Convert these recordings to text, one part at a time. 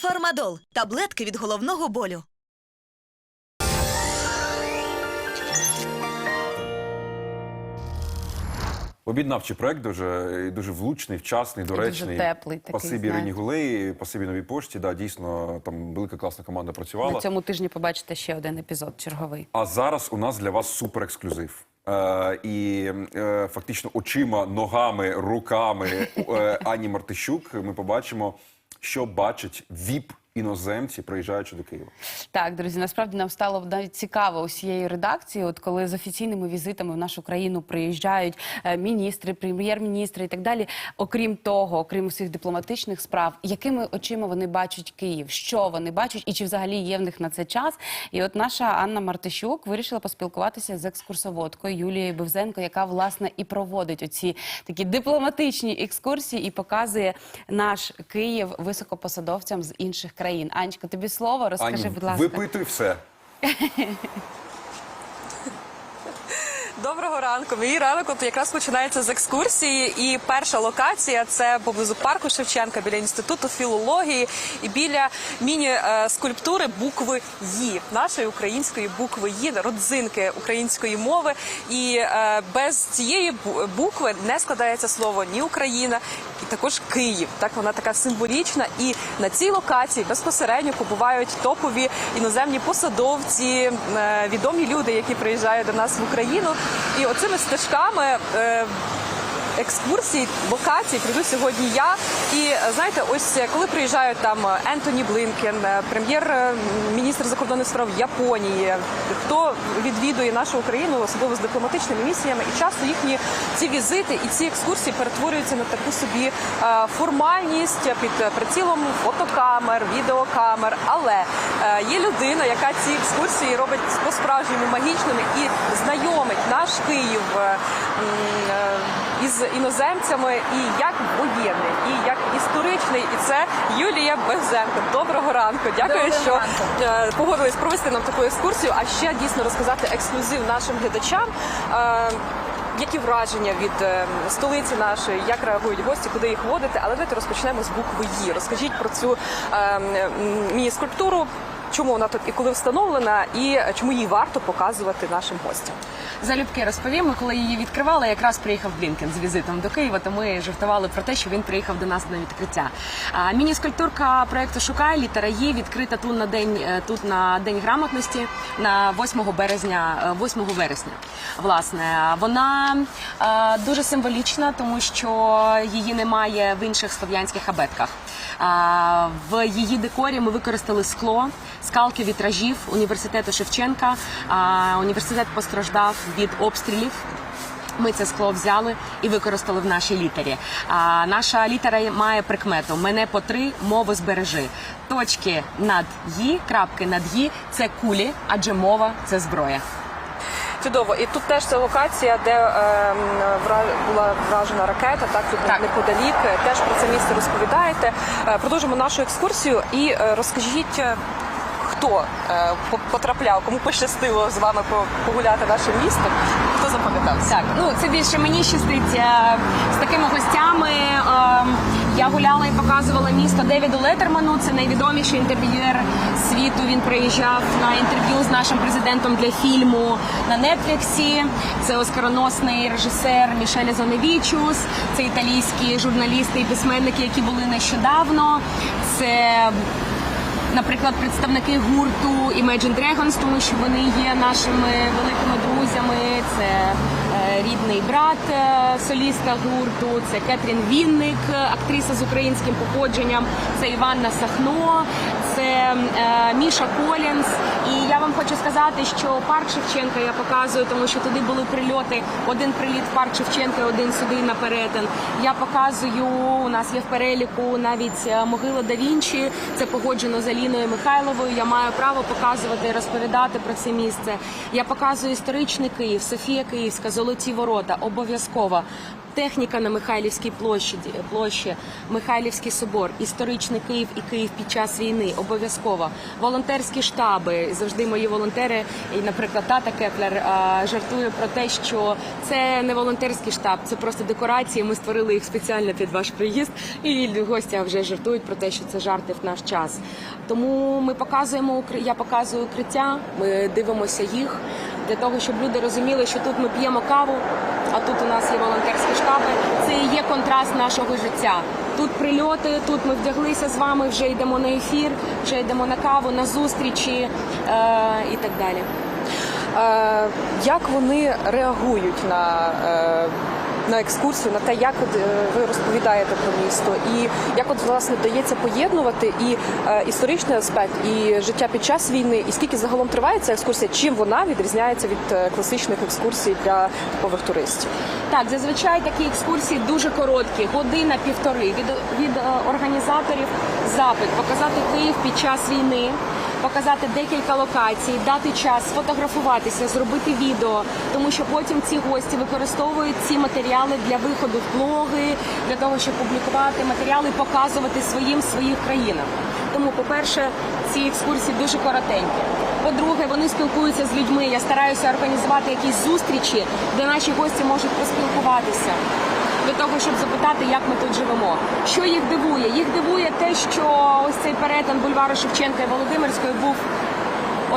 Фармадол таблетки від головного болю. Об'єднавчий проект дуже дуже влучний, вчасний, доречний. теплий такий, Спасибі. Ірині Гулеї, спасибі новій пошті. Да, дійсно, там велика класна команда працювала. На цьому тижні побачите ще один епізод черговий. А зараз у нас для вас супер ексклюзив. Е, і е, фактично очима, ногами, руками е, Ані Мартищук ми побачимо, що бачить ВІП іноземці, приїжджаючи до Києва. Так, друзі, насправді нам стало навіть цікаво усієї редакції, от коли з офіційними візитами в нашу країну приїжджають е, міністри, прем'єр-міністри і так далі. Окрім того, окрім усіх дипломатичних справ, якими очима вони бачать Київ, що вони бачать, і чи взагалі є в них на це час? І от наша Анна Мартищук вирішила поспілкуватися з екскурсоводкою Юлією Бевзенко, яка власне і проводить оці такі дипломатичні екскурсії і показує наш Київ високопосадовцям з інших країн. Анечка, тобі слово, розкажи, Ані, будь ласка. випитуй все. Доброго ранку. Мій ранок от якраз починається з екскурсії. І перша локація це поблизу парку Шевченка біля інституту філології і біля міні-скульптури букви «Ї», нашої української букви «Ї», родзинки української мови. І е, без цієї букви не складається слово ні Україна, і також Київ. Так вона така символічна. І на цій локації безпосередньо побувають топові іноземні посадовці, е, відомі люди, які приїжджають до нас в Україну. І оцими стежками. Е, Екскурсії, локації прийду сьогодні я. І е, знаєте, ось е, коли приїжджають там е, Ентоні Блинкен, прем'єр-міністр закордонних справ Японії, хто відвідує нашу Україну, особливо з дипломатичними місіями, і часто їхні ці візити і ці екскурсії перетворюються на таку собі формальність під прицілом фотокамер, відеокамер. Але є людина, яка ці екскурсії робить по-справжньому магічними і знайомить наш Київ із іноземцями і як воєнний, і як історичний. І це Юлія Безенко. Доброго ранку. Дякую, Доброго що ранку. е, погодились провести нам таку екскурсію, а ще дійсно розказати ексклюзив нашим глядачам. Е, які враження від е, столиці нашої, як реагують гості, куди їх водити? Але давайте розпочнемо з букви «Ї». Розкажіть про цю е, міні-скульптуру, чому вона тут і коли встановлена, і чому її варто показувати нашим гостям. Залюбки розповім, Ми коли її відкривали, якраз приїхав Блінкен з візитом до Києва, то ми жартували про те, що він приїхав до нас на відкриття. Міні-скульптурка проекту Шукай літера Є відкрита тут на день е, тут на день грамотності на 8 березня, е, 8 вересня. Власне, вона е, дуже символічна, тому що її немає в інших слов'янських абетках. В її декорі ми використали скло, скалки вітражів університету Шевченка. Університет постраждав від обстрілів. Ми це скло взяли і використали в нашій літері. А наша літера має прикмету Мене по три, мову збережи. Точки над «ї», крапки над «ї» – це кулі, адже мова це зброя. Чудово, і тут теж це локація, де е, вра- була вражена ракета, так тут Так. неподалік. Теж про це місце розповідаєте. Е, Продовжимо нашу екскурсію і е, розкажіть. е, Хто по- потрапляв, кому пощастило з вами погуляти нашим містом? Хто запам'ятався? Так, ну це більше мені щастить е, з такими гостями. Е, я гуляла і показувала місто Девіду Летерману. Це найвідоміший інтерв'юер світу. Він приїжджав на інтерв'ю з нашим президентом для фільму на Нетфліксі. Це оскароносний режисер Мішель Зоневічус. Це італійські журналісти і письменники, які були нещодавно. Це наприклад, представники гурту Imagine Dragons, тому що вони є нашими великими друзями. Це е, рідний брат соліста гурту, це Кетрін Вінник, е, актриса з українським походженням, це Іванна Сахно, це е, Міша Колінс. І хочу сказати, що парк Шевченка я показую, тому що туди були прильоти. Один приліт в парк Шевченка, один сюди на перетин. Я показую, у нас є в переліку навіть е, могила да Вінчі. Це погоджено з Аліною Михайловою. Я маю право показувати і розповідати про це місце. Я показую історичний Київ, Софія Київська, Золоті ворота обов'язково. Техніка на Михайлівській площі, площі, Михайлівський собор, історичний Київ і Київ під час війни. Обов'язково волонтерські штаби. Завжди мої волонтери, і, наприклад, тата Кеплер жартує про те, що це не волонтерський штаб, це просто декорації. Ми створили їх спеціально під ваш приїзд. І гостя вже жартують про те, що це жарти в наш час. Тому ми показуємо я показую укриття. Ми дивимося їх для того, щоб люди розуміли, що тут ми п'ємо каву, а тут у нас є волонтерські штаби. Це і є контраст нашого життя. Тут прильоти, тут ми вдяглися з вами, вже йдемо на ефір, вже йдемо на каву, на зустрічі е, і так далі. Е, як вони реагують на, е, на екскурсію, на те, як е, ви розповідаєте про місто, і як от власне вдається поєднувати і е, історичний аспект, і життя під час війни, і скільки загалом триває ця екскурсія, чим вона відрізняється від е, класичних екскурсій для типових туристів? Так, зазвичай такі екскурсії дуже короткі, година півтори. Від, від організаторів запит показати Київ під час війни, показати декілька локацій, дати час сфотографуватися, зробити відео, тому що потім ці гості використовують ці матеріали для виходу в блоги, для того, щоб публікувати матеріали, показувати своїм своїх країнах. Тому, по-перше, ці екскурсії дуже коротенькі. По-друге, вони спілкуються з людьми. Я стараюся організувати якісь зустрічі, де наші гості можуть поспілкуватися. Того, щоб запитати, як ми тут живемо. Що їх дивує? Їх дивує те, що ось цей перетин бульвару Шевченка і Володимирської був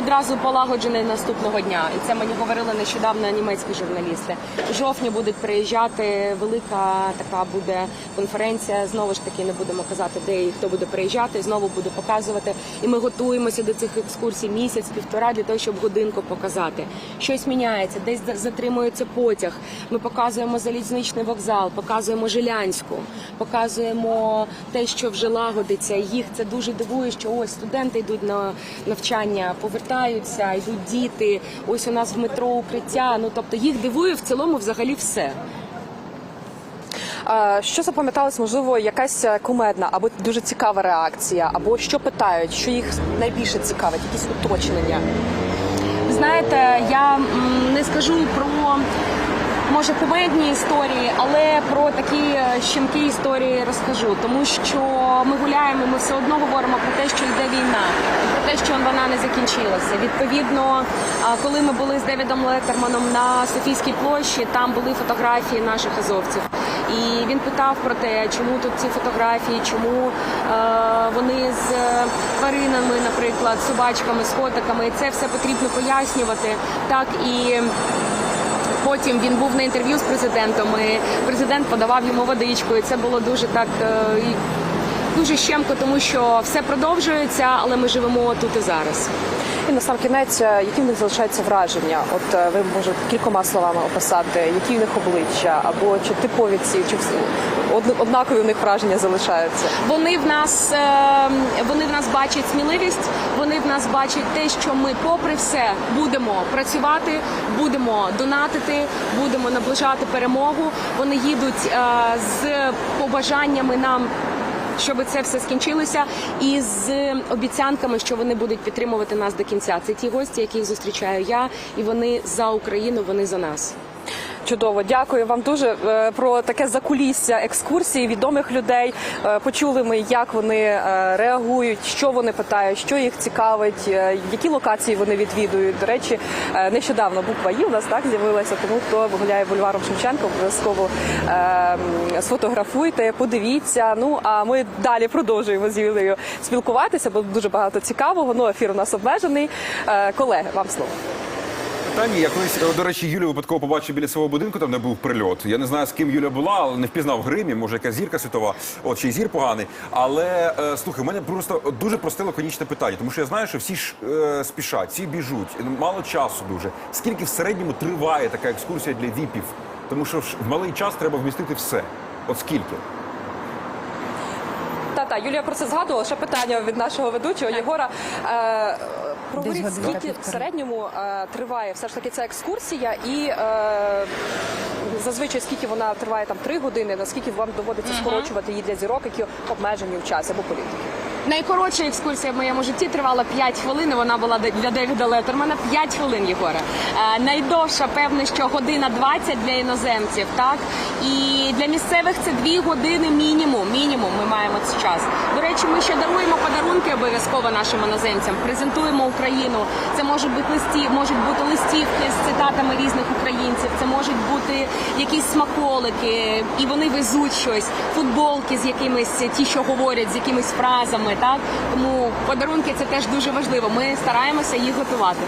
одразу полагоджений наступного дня. І це мені говорили нещодавно німецькі журналісти. В жовтні будуть приїжджати велика така буде конференція. Знову ж таки, не будемо казати, де і хто буде приїжджати. Знову буду показувати. І ми готуємося до цих екскурсій місяць-півтора для того, щоб годинку показати. Щось міняється, десь затримується потяг. Ми показуємо залізничний вокзал, показуємо Жилянську, показуємо те, що вже лагодиться. Їх це дуже дивує, що ось студенти йдуть на навчання, повертаються, йдуть діти. Ось у нас в метро укриття. Ну тобто їх дивує в цілому взагалі все. Що запам'яталось, можливо, якась е, кумедна або дуже цікава реакція, або що питають, що їх найбільше цікавить, якісь уточнення. Знаєте, я не скажу про може кумедні історії, але про такі е, щемкі історії розкажу, тому що ми гуляємо, ми все одно говоримо про те, що йде війна, про те, що вона не закінчилася. Відповідно, коли ми були з Девідом Леттерманом на Софійській площі, там були фотографії наших азовців. І він питав про те, чому тут ці фотографії, чому е, вони з е, тваринами, наприклад, собачками, з котиками. І це все потрібно пояснювати. Так і потім він був на інтерв'ю з президентом. і Президент подавав йому водичку, і це було дуже так. е, Дуже щемко, тому що все продовжується, але ми живемо тут і зараз. І на сам кінець, е, які в них залишаються враження? От е, ви можете кількома словами описати, які в них обличчя, або чи типові ці, чи однакові в них враження залишаються. Вони в нас е, вони в нас бачать сміливість. Вони в нас бачать те, що ми, попри все, будемо працювати, будемо донатити, будемо наближати перемогу. Вони їдуть з побажаннями нам. Щоб це все скінчилося, і з обіцянками, що вони будуть підтримувати нас до кінця. Це ті гості, яких зустрічаю я, і вони за Україну, вони за нас. Чудово, дякую вам дуже е, про таке закулісся екскурсії відомих людей. Е, Почули ми, як вони е, реагують, що вони питають, що їх цікавить, які локації вони відвідують. До речі, нещодавно буква «І» у нас так з'явилася. Тому хто гуляє бульваром Шевченка, обов'язково е, сфотографуйте, подивіться. Ну а ми далі продовжуємо з Юлею спілкуватися, бо дуже багато цікавого. Ну ефір у нас обмежений. Колеги, вам слово. Питання, я колись, е, до речі, Юлю випадково побачив біля свого будинку, там де був прильот. Я не знаю, з ким Юля була, але не впізнав в гримі, може якась зірка світова, от чи й зір поганий. Але е, слухай, у мене просто дуже просте лаконічне питання, тому що я знаю, що всі ж е, спішать, всі біжуть, мало часу дуже. Скільки в середньому триває така екскурсія для віпів? Тому що в малий час треба вмістити все. От скільки? Та та Юлія про це згадувала. Ще питання від нашого ведучого Єгора. Е, Проговоріть, Десь годинка скільки в півтори. середньому е, триває все ж таки ця екскурсія, і е, зазвичай скільки вона триває там три години, наскільки вам доводиться скорочувати її для зірок, які обмежені в часі або політики? Найкоротша екскурсія в моєму житті тривала 5 хвилин. Вона була для Девіда Леттермана 5 хвилин, Єгоре. Е, найдовша, певне, що година 20 для іноземців, так? І для місцевих це 2 години мінімум. Мінімум ми маємо цей час. До речі, ми ще даруємо подарунки обов'язково нашим іноземцям. Презентуємо Україну. Це можуть бути листі, можуть бути листівки з цитатами різних українців. Це можуть бути якісь смаколики, і вони везуть щось, футболки з якимись ті, що говорять, з якимись фразами. Так тому подарунки це теж дуже важливо. Ми стараємося їх готувати.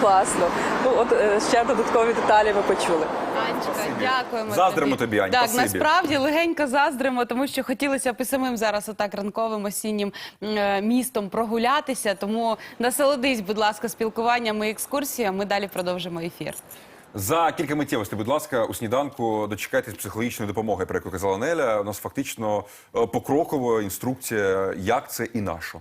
Класно. Ну от е, ще додаткові деталі ви почули. Анечка, дякуємо. Заздримо тобі, Ань, Так, спасибі. насправді легенько заздримо, тому що хотілося б і самим зараз отак ранковим осіннім е, містом прогулятися. Тому насолодись, будь ласка, спілкуванням і екскурсіями. Ми далі продовжимо ефір. За кілька миттєвостей, будь ласка, у сніданку дочекайтесь психологічної допомоги, про яку казала Неля. У нас фактично е, покрокова інструкція, як це і на що.